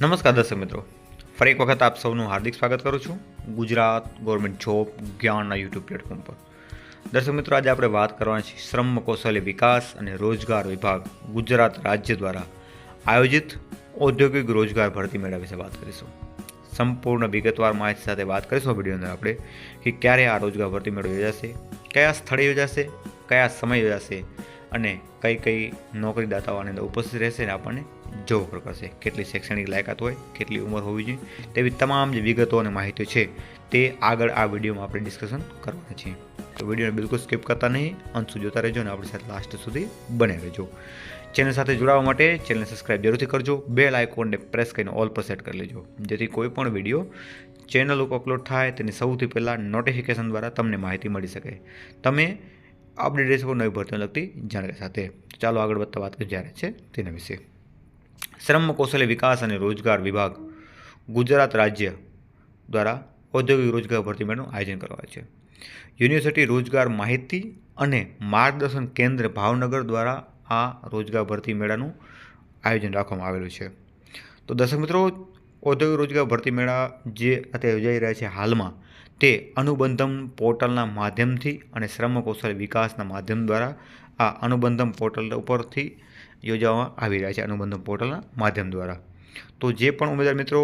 નમસ્કાર દર્શક મિત્રો. ફરી એક વખત આપ સૌનું હાર્દિક સ્વાગત કરું છું ગુજરાત ગવર્મેન્ટ જોબ જ્ઞાનના યુટ્યુબ પ્લેટફોર્મ પર. દર્શક મિત્રો, આજે આપણે વાત કરવાની છે શ્રમ કૌશલ્ય વિકાસ અને રોજગાર વિભાગ ગુજરાત રાજ્ય દ્વારા આયોજિત ઔદ્યોગિક રોજગાર ભરતી મેળા વિશે વાત કરીશું. સંપૂર્ણ વિગતવાર માહિતી સાથે વાત કરીશું વીડિયો અંદર આપણે કે ક્યારે આ રોજગાર ભરતી મેળો યોજાશે, કયા સ્થળે યોજાશે, કયા સમય યોજાશે અને કઈ કઈ નોકરીદાતાઓ આની અંદર ઉપસ્થિત રહેશે અને આપણને જોબ પર કરશે. કેટલી શૈક્ષણિક લાયકાત હોય, કેટલી ઉંમર હોવી જોઈએ, તેવી તમામ જે વિગતો અને માહિતી છે તે આગળ આ વિડીયોમાં આપણે ડિસ્કશન કરવાના છીએ. તો વિડીયોને બિલકુલ સ્કીપ કરતા નહીં, અંત જોતા રહેજો અને આપણી સાથે લાસ્ટ સુધી બને રહેજો. ચેનલ સાથે જોડાવા માટે ચેનલને સબસ્ક્રાઇબ જરૂરથી કરજો બે આઇકોનને પ્રેસ કરીને ઓલ પર સેટ કરી લેજો. જેથી કોઈ પણ વીડિયો ચેનલ ઉપર અપલોડ થાય, તેની સૌથી પહેલાં નોટિફિકેશન દ્વારા તમને માહિતી મળી શકે. તમે અપડેટ રહેશે શકો નવી ભરતીને લગતી જાણકારી સાથે. ચાલો આગળ વધતા વાત કરીએ જ્યારે છે તેના વિશે. શ્રમ, કૌશલ્ય વિકાસ અને રોજગાર વિભાગ ગુજરાત રાજ્ય દ્વારા ઔદ્યોગિક રોજગાર ભરતી મેળાનું આયોજન કરવા છે. યુનિવર્સિટી રોજગાર માહિતી અને માર્ગદર્શન કેન્દ્ર ભાવનગર દ્વારા આ રોજગાર ભરતી મેળાનું આયોજન રાખવામાં આવેલું છે. તો દર્શક મિત્રો ઔદ્યોગિક રોજગાર ભરતી મેળા જે અત્યારે યોજાઈ રહ્યા છે હાલમાં, તે અનુબંધમ પોર્ટલના માધ્યમથી અને શ્રમ કૌશલ વિકાસના માધ્યમ દ્વારા આ અનુબંધમ પોર્ટલ ઉપરથી યોજવામાં આવી રહ્યા છે, અનુબંધમ પોર્ટલના માધ્યમ દ્વારા. તો જે પણ ઉમેદવાર મિત્રો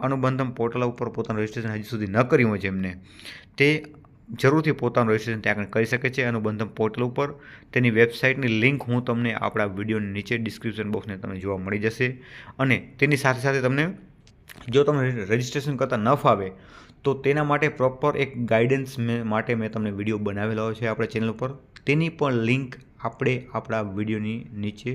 અનુબંધમ પોર્ટલ ઉપર પોતાનું રજિસ્ટ્રેશન હજી સુધી ન કર્યું હોય જેમને, તે જરૂરથી પોતાનું રજિસ્ટ્રેશન ત્યાં આગળ કરી શકે છે. અનુબંધમ પોર્ટલ ઉપર તેની વેબસાઇટની લિંક હું તમને આપણા વિડીયોની નીચે ડિસ્ક્રિપ્શન બોક્સને તમને જોવા મળી જશે અને તેની સાથે સાથે તમને જો તમને રજિસ્ટ્રેશન કરતાં ન ફાવે તો તેના માટે પ્રોપર એક ગાઈડન્સ માટે મેં તમને વીડિયો બનાવેલો છે આપણા ચેનલ ઉપર. તેની પણ લિંક આપણે આપણા વિડીયોની નીચે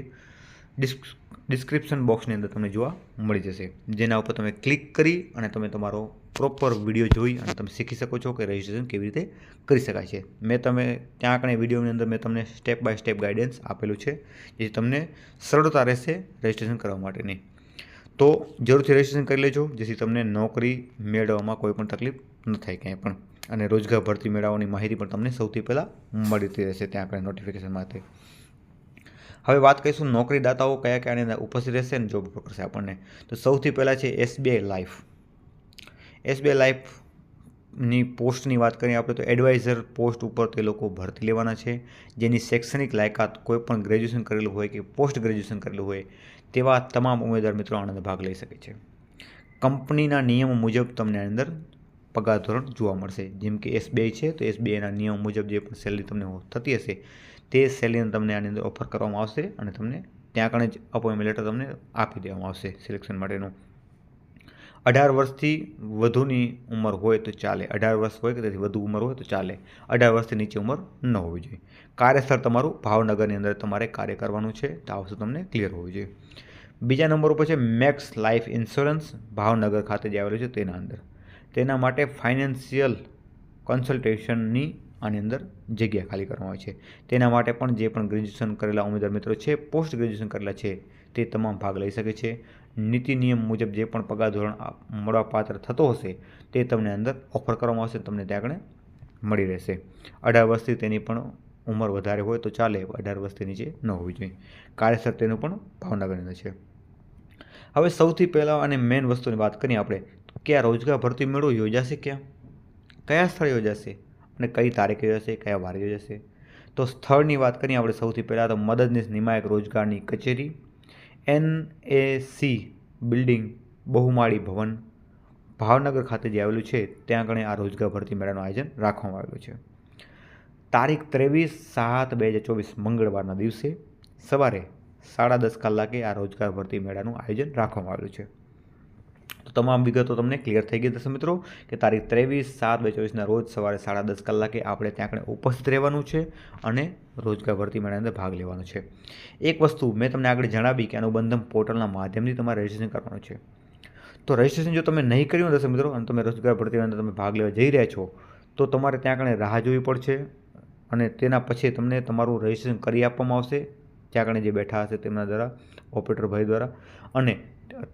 ડિસ્ક ડિસ્ક્રિપ્શન બોક્સની અંદર તમને જોવા મળી જશે. જેના ઉપર તમે ક્લિક કરી અને તમે તમારો પ્રોપર વીડિયો જોઈ અને તમે શીખી શકો છો કે રજિસ્ટ્રેશન કેવી રીતે કરી શકાય છે. મેં તમે ત્યાં આગળ વિડીયોની અંદર મેં તમને સ્ટેપ બાય સ્ટેપ ગાઈડન્સ આપેલું છે જે તમને સરળતા રહેશે રજિસ્ટ્રેશન કરવા માટેની. તો જરૂરથી રજીસ્ટ્રેશન કરી લેજો, જેથી તમને નોકરી મેળવવામાં કોઈ પણ તકલીફ ન થાય ક્યાંય પણ. અને રોજગાર ભરતી મેળવવાની માહિતી પણ તમને સૌથી પહેલાં મળતી રહેશે ત્યાં આગળ નોટિફિકેશન માટે. હવે વાત કરીશું નોકરીદાતાઓ કયા કયા આની ઉપસ્થિત રહેશે અને જોબ કરશે આપણને. તો સૌથી પહેલાં છે એસબીઆઈ લાઈફ. એસબીઆઈ લાઈફની પોસ્ટની વાત કરીએ આપણે, તો એડવાઇઝર પોસ્ટ ઉપર તે લોકો ભરતી લેવાના છે. જેની શૈક્ષણિક લાયકાત કોઈ પણ ગ્રેજ્યુએશન કરેલું હોય કે પોસ્ટ ગ્રેજ્યુએશન કરેલું હોય તેવા તમામ ઉમેદવાર મિત્રો આનંદ ભાગ લઈ શકે છે. કંપનીના નિયમો મુજબ તમને અંદર પગાર ધોરણ જોવા મળશે. જેમ કે એસબીઆઈ છે, તો એસબીઆઈના નિયમ મુજબ જે પણ સેલરી તમને થતી હશે, તે સેલરીને તમને આની અંદર ઓફર કરવામાં આવશે અને તમને ત્યાં કણે જ અપોઇન્ટમેન્ટ લેટર તમને આપી દેવામાં આવશે સિલેક્શન માટેનું. અઢાર વર્ષથી વધુની ઉંમર હોય તો ચાલે. અઢાર વર્ષ હોય કે તેથી વધુ ઉંમર હોય તો ચાલે. અઢાર વર્ષથી નીચે ઉંમર ન હોવી જોઈએ. કાર્યસ્થળ તમારું ભાવનગરની અંદર તમારે કાર્ય કરવાનું છે. તો આ વસ્તુ તમને ક્લિયર હોવી જોઈએ. બીજા નંબર ઉપર છે મેક્સ લાઈફ ઇન્સ્યોરન્સ ભાવનગર ખાતે જે આવેલું છે તેના અંદર. તેના માટે ફાઇનાન્શિયલ કન્સલ્ટેશનની આની અંદર જગ્યા ખાલી કરવામાં આવે છે. તેના માટે પણ જે પણ ગ્રેજ્યુએશન કરેલા ઉમેદવાર મિત્રો છે, પોસ્ટ ગ્રેજ્યુએશન કરેલા છે તે તમામ ભાગ લઈ શકે છે. નીતિ નિયમ મુજબ જે પણ પગાર ધોરણ મળવાપાત્ર થતો હશે, તે તમને અંદર ઓફર કરવામાં આવશે તમને ત્યાં આગળ મળી રહેશે. અઢાર વર્ષથી તેની પણ ઉંમર વધારે હોય તો ચાલે અઢાર વર્ષથી નીચે ન હોવી જોઈએ. કાર્યસર તેનું પણ ભાવનગરની છે. હવે સૌથી પહેલાં અને મેઇન વસ્તુની વાત કરીએ આપણે કે રોજગાર ભરતી મેળો યોજાશે ક્યાં? કયા સ્થળે યોજાશે? અને કઈ તારીખે યોજાશે? કયા વારે યોજાશે? તો સ્થળની વાત કરીએ આપણે સૌથી પહેલાં તો મદદનીશ નિમાયક રોજગારની કચેરી એન એ સી બિલ્ડિંગ બહુમાળી ભવન ભાવનગર ખાતે જે આવેલું છે, ત્યાં આગળ આ રોજગાર ભરતી મેળાનું આયોજન રાખવામાં આવેલું છે. તારીખ ત્રેવીસ સાત બે હજાર ચોવીસ મંગળવારના દિવસે સવારે સાડા દસ કલાકે આ રોજગાર ભરતી મેળાનું આયોજન રાખવામાં આવેલું છે. તમામ વિગતો તમને ક્લિયર થઈ ગઈ થશે મિત્રો, કે તારીખ ત્રેવીસ સાત બે ચોવીસના રોજ સવારે સાડા દસ કલાકે આપણે ત્યાં ઉપસ્થિત રહેવાનું છે અને રોજગાર ભરતી મેળાની અંદર ભાગ લેવાનો છે. એક વસ્તુ મેં તમને આગળ જણાવી કે અનુબંધમ પોર્ટલના માધ્યમથી તમારે રજિસ્ટ્રેશન કરવાનું છે. તો રજિસ્ટ્રેશન જો તમે નહીં કર્યું દર્શક મિત્રો, અને તમે રોજગાર ભરતીની અંદર તમે ભાગ લેવા જઈ રહ્યા છો, તો તમારે ત્યાં આગળ રાહ જોવી પડશે અને તેના પછી તમને તમારું રજિસ્ટ્રેશન કરી આપવામાં આવશે. ત્યાં આગળ જે બેઠા હશે તેમના દ્વારા ઓપરેટર ભાઈ દ્વારા. અને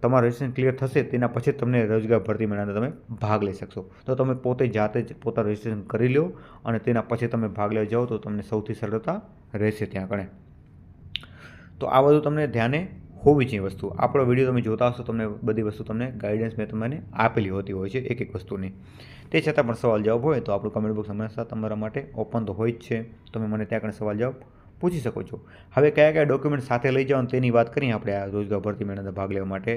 તમારું રજિસ્ટ્રેશન ક્લિયર થશે, તેના પછી તમને રોજગાર ભરતી મેળામાં તમે ભાગ લઈ શકશો. તો તમે પોતે જાતે જ પોતા રજિસ્ટ્રેશન કરી લો અને તેના પછી તમે ભાગ લેવા જાઓ તો તમને સૌથી સરળતા રહેશે ત્યાં આગળ તો આ બધું તમને ધ્યાને હોવી જોઈએ વસ્તુ. આપણો વીડિયો તમે જોતા હશો, તમને બધી વસ્તુ તમને ગાઈડન્સ મેં તમને આપેલી હોતી હોય છે એક એક વસ્તુની. તે છતાં પણ સવાલ જવાબ હોય તો આપણું કમેન્ટ બોક્સ હંમેશા તમારા માટે ઓપન તો હોય જ છે. તમે મને ત્યાં આગળ સવાલ જવાબ પૂછી શકો છો. હવે કયા કયા ડોક્યુમેન્ટ સાથે લઈ જાઓ તેની વાત કરીએ આપણે આ રોજગાર ભરતી મેળાના ભાગ લેવા માટે.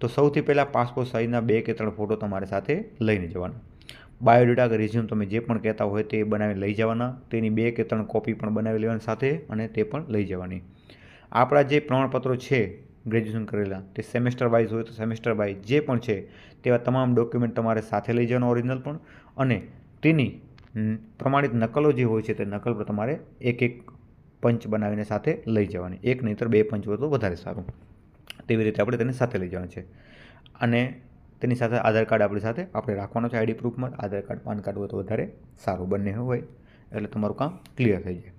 તો સૌથી પહેલાં પાસપોર્ટ સાઇઝના બે કે ત્રણ ફોટો તમારે સાથે લઈને જવાના. બાયોડેટા કે રિઝ્યુમ તમે જે પણ કહેતા હોય તે બનાવી લઈ જવાના. તેની બે કે ત્રણ કોપી પણ બનાવી લેવાની સાથે અને તે પણ લઈ જવાની. આપણા જે પ્રમાણપત્રો છે ગ્રેજ્યુએશન કરેલા તે સેમેસ્ટર વાઇઝ હોય તો સેમેસ્ટર વાઇઝ જે પણ છે તેવા તમામ ડોક્યુમેન્ટ તમારે સાથે લઈ જવાના ઓરિજિનલ પણ. અને તેની પ્રમાણિત નકલો જે હોય છે તે નકલ પર તમારે એક એક પંચ બનાવીને સાથે લઈ જવાની. એક નહીંતર બે પંચ હોય તો વધારે સારું. તેવી રીતે આપણે તેને સાથે લઈ જવાનું છે. અને તેની સાથે આધાર કાર્ડ આપણી સાથે આપણે રાખવાનો છે આઈડી પ્રૂફમાં આધાર કાર્ડ, પાન કાર્ડ હોય તો વધારે સારું બંને હોય. એટલે તમારું કામ ક્લિયર થઈ જાય.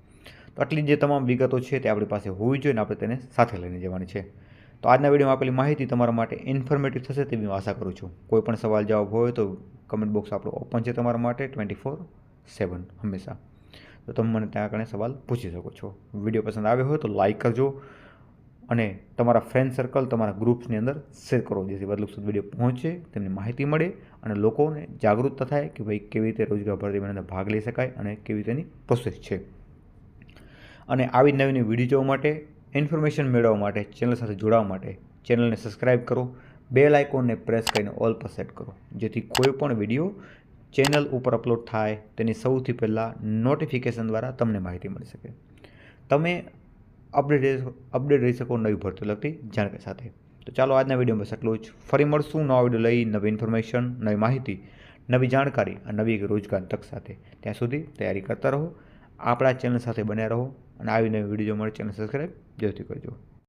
તો આટલી જે તમામ વિગતો છે તે આપણી પાસે હોવી જોઈએ ને આપણે તેને સાથે લઈને જવાની છે. તો આજના વિડીયોમાં આપેલી માહિતી તમારા માટે ઇન્ફોર્મેટિવ થશે તેવી હું આશા કરું છું. કોઈ પણ સવાલ, જવાબ હોય તો કમેન્ટ બોક્સ આપણો ઓપન છે તમારા માટે ટ્વેન્ટી ફોર સેવન હંમેશા. તો તમે મને ત્યાં આગળ સવાલ પૂછી શકો છો. વીડિયો પસંદ આવ્યો હોય તો લાઇક કરજો અને તમારા ફ્રેન્ડ સર્કલ તમારા ગ્રુપ્સની અંદર શેર કરો, જેથી વધુ સુધી વીડિયો પહોંચે, તેમને માહિતી મળે અને લોકોને જાગૃત થાય કે ભાઈ કેવી રીતે રોજગાર ભરતી મેળાને ભાગ લઈ શકાય અને કેવી રીતેની પ્રોસેસ છે. અને આવી નવી નવી વીડિયો જોવા માટે ઇન્ફોર્મેશન મેળવવા માટે ચેનલ સાથે જોડાવા માટે ચેનલને સબસ્ક્રાઈબ કરો. બે લાઇકોનને પ્રેસ કરીને ઓલ પર સેટ કરો. જેથી કોઈ પણ વીડિયો ચેનલ ઉપર અપલોડ થાય તેની સૌથી પહેલાં નોટિફિકેશન દ્વારા તમને માહિતી મળી શકે. તમે અપડેટ અપડેટ રહી શકો નવી ભરતી લગતી જાણકારી સાથે. તો ચાલો આજના વિડીયોમાં એટલું જ. ફરી મળશું નવા વીડિયો લઈ, નવી ઇન્ફોર્મેશન નવી માહિતી, નવી જાણકારી અને નવી રોજગાર તક સાથે. ત્યાં સુધી તૈયારી કરતા રહો, આપણા ચેનલ સાથે બન્યા રહો અને આવી નવી વીડિયો મળે ચેનલ સબસ્ક્રાઈબ જરૂરથી કરજો.